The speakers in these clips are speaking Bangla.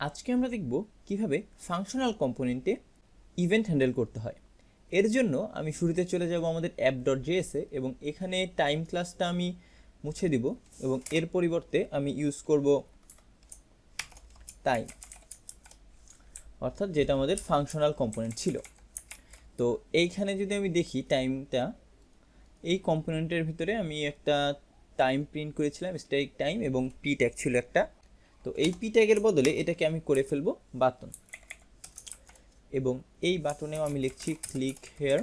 আজকে আমরা দেখব কীভাবে ফাংশনাল কম্পোনেন্টে ইভেন্ট হ্যান্ডেল করতে হয়। এর জন্য আমি শুরুতে চলে যাব আমাদের অ্যাপ ডট জেএসে এবং এখানে টাইম ক্লাসটা আমি মুছে দিব এবং এর পরিবর্তে আমি ইউজ করব টাইম অর্থাৎ যেটা আমাদের ফাংশনাল কম্পোনেন্ট ছিল। তো এইখানে যদি আমি দেখি টাইমটা এই কম্পোনেন্টের ভিতরে আমি একটা টাইম প্রিন্ট করেছিলাম স্ট্যাটিক টাইম এবং পি ট্যাগ ছিল একটা তো এই পি ট্যাগের বদলে এটাকে আমি করে ফেলব বাটন। এবং এই বাটনেও আমি লিখছি ক্লিক হেয়ার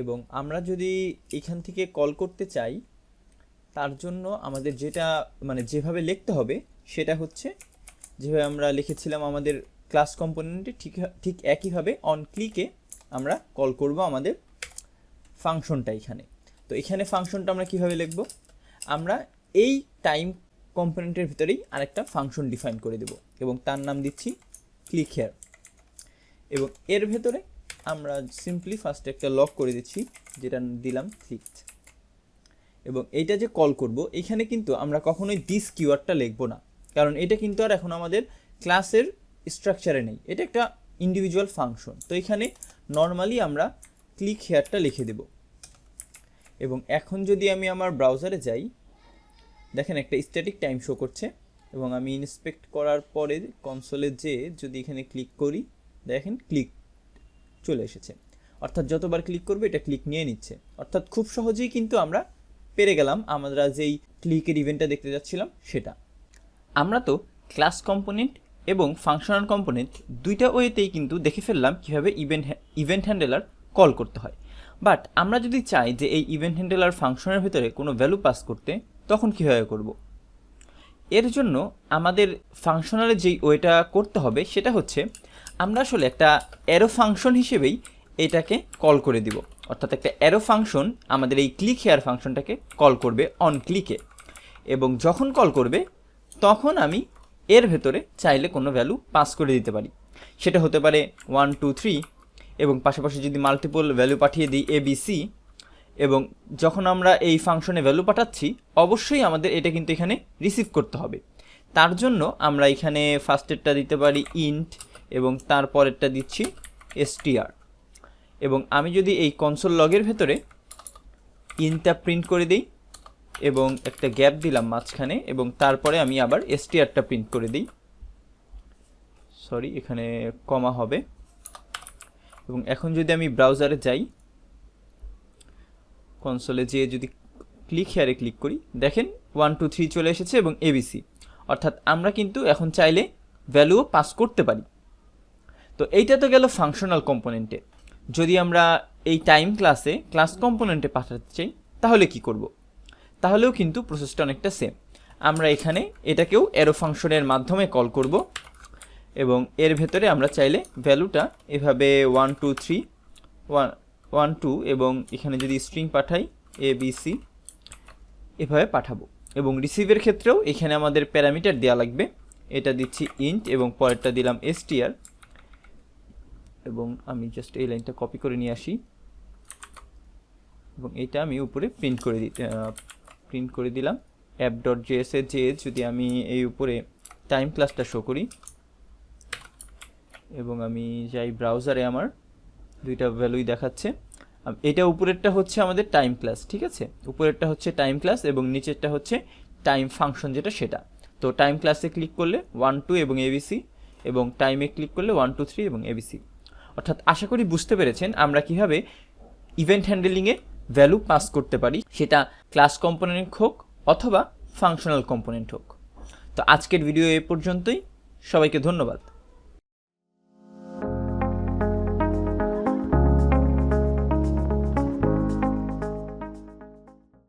এবং আমরা যদি এখান থেকে কল করতে চাই, তার জন্য আমাদের যেটা মানে যেভাবে লিখতে হবে, সেটা হচ্ছে, যেভাবে আমরা লিখেছিলাম আমাদের ক্লাস কম্পোনেন্টে ঠিক ঠিক একইভাবে অন ক্লিকে আমরা কল করব আমাদের ফাংশনটা এখানে। তো এখানে ফাংশনটা আমরা কীভাবে লিখব? আমরা এই টাইম কম্পোনেন্টের ভিতরেই আরেকটা ফাংশন ডিফাইন করে দেব এবং তার নাম দিচ্ছি ক্লিক হেয়ার এবং এর ভেতরে আমরা সিম্পলি ফার্স্টে একটা লক করে দিচ্ছি, যেটা দিলাম ক্লিক এবং এইটা যে কল করব, এখানে কিন্তু আমরা কখনোই দিস কিওয়ার্ডটা লিখব না। কারণ এটা কিন্তু আর এখন আমাদের ক্লাসের স্ট্রাকচারে নেই। এটা একটা ইন্ডিভিজুয়াল ফাংশন তো এখানে নর্মালি আমরা ক্লিক হেয়ারটা লিখে দেব। এবং এখন যদি আমি আমার ব্রাউজারে যাই দেখেন, একটা স্ট্যাটিক টাইম শো করছে এবং আমি ইন্সপেক্ট করার পরে কনসোলে যে যদি এখানে ক্লিক করি, দেখেন ক্লিক চলে এসেছে। অর্থাৎ যতবার ক্লিক করবে, এটা ক্লিক নিয়ে নিচ্ছে। অর্থাৎ খুব সহজেই কিন্তু আমরা পেরে গেলাম, আমরা যেই ক্লিকের ইভেন্টটা দেখতে যাচ্ছিলাম, সেটা। আমরা তো ক্লাস কম্পোনেন্ট এবং ফাংশনাল কম্পোনেন্ট দুইটা ওয়েতেই কিন্তু দেখে ফেললাম কীভাবে ইভেন্ট ইভেন্ট হ্যান্ডেলার কল করতে হয়। বাট আমরা যদি চাই যে এই ইভেন্ট হ্যান্ডেলার ফাংশনের ভিতরে কোনো ভ্যালু পাস করতে তখন কীভাবে করব? এর জন্য আমাদের ফাংশনালে যেই ওয়েটা করতে হবে সেটা হচ্ছে আমরা আসলে একটা অ্যারো ফাংশন হিসেবেই এটাকে কল করে দিব। অর্থাৎ একটা অ্যারো ফাংশন আমাদের এই ক্লিক হেয়ার ফাংশনটাকে কল করবে অন ক্লিকে এবং যখন কল করবে, তখন আমি এর ভেতরে চাইলে কোনো ভ্যালু পাস করে দিতে পারি। সেটা হতে পারে ওয়ান টু থ্রি এবং পাশাপাশি যদি মাল্টিপল ভ্যালু পাঠিয়ে দিই এ বি সি এবং যখন আমরা এই ফাংশনে ভ্যালু পাঠাচ্ছি, অবশ্যই আমাদের এটা কিন্তু এখানে রিসিভ করতে হবে। তার জন্য আমরা এখানে ফার্স্টেরটা দিতে পারি ইন্ট এবং তারপরেরটা দিচ্ছি এসটিআর এবং আমি যদি এই কনসোল লগের ভেতরে ইনটা প্রিন্ট করে দিই এবং একটা গ্যাপ দিলাম মাঝখানে এবং তারপরে আমি আবার এসটিআরটা প্রিন্ট করে দিই। সরি এখানে কমা হবে। এবং এখন যদি আমি ব্রাউজারে যাই কনসোলে যেয়ে যদি ক্লিক হেয়ারে ক্লিক করি, দেখেন ওয়ান টু থ্রি চলে এসেছে এবং এবিসি অর্থাৎ আমরা কিন্তু এখন চাইলে ভ্যালুও পাস করতে পারি। তো এইটা তো গেল ফাংশনাল কম্পোনেন্টে যদি আমরা এই টাইম ক্লাসে ক্লাস কম্পোনেন্টে পাঠাতে চাই, তাহলে কি করব? তাহলেও কিন্তু প্রসেসটা অনেকটা সেম আমরা এখানে এটাকেও এরো ফাংশনের মাধ্যমে কল করব এবং এর ভেতরে আমরা চাইলে ভ্যালুটা এভাবে one two three one one, two এবং এখানে যদি স্ট্রিং পাঠাই এ বি সি এভাবে পাঠাবো। এবং রিসিভের ক্ষেত্রেও এখানে আমাদের প্যারামিটার দেওয়া লাগবে। এটা দিচ্ছি ইন্ট এবং পরেরটা দিলাম এসটিআর এবং আমি জাস্ট এই লাইনটা কপি করে নিয়ে আসি। এবং এটা আমি উপরে প্রিন্ট করে দিতে প্রিন্ট করে দিলাম। অ্যাপ ডট জেএসের যে যদি আমি এই উপরে টাইম ক্লাসটা শো করি। এবং আমি যাই ব্রাউজারে আমার দুইটা ভ্যালুই দেখাচ্ছে। এটা উপরেরটা হচ্ছে আমাদের টাইম ক্লাস ঠিক আছে? উপরেরটা হচ্ছে টাইম ক্লাস এবং নিচেরটা হচ্ছে টাইম ফাংশন যেটা সেটা। তো টাইম ক্লাসে ক্লিক করলে ওয়ান টু এবং এবিসি এবং টাইমে ক্লিক করলে ওয়ান টু থ্রি এবং এবিসি অর্থাৎ আশা করি বুঝতে পেরেছেন আমরা কীভাবে ইভেন্ট হ্যান্ডেলিংয়ে ভ্যালু পাস করতে পারি। সেটা ক্লাস কম্পোনেন্ট হোক অথবা ফাংশনাল কম্পোনেন্ট হোক। তো আজকের ভিডিও এ পর্যন্তই। সবাইকে ধন্যবাদ।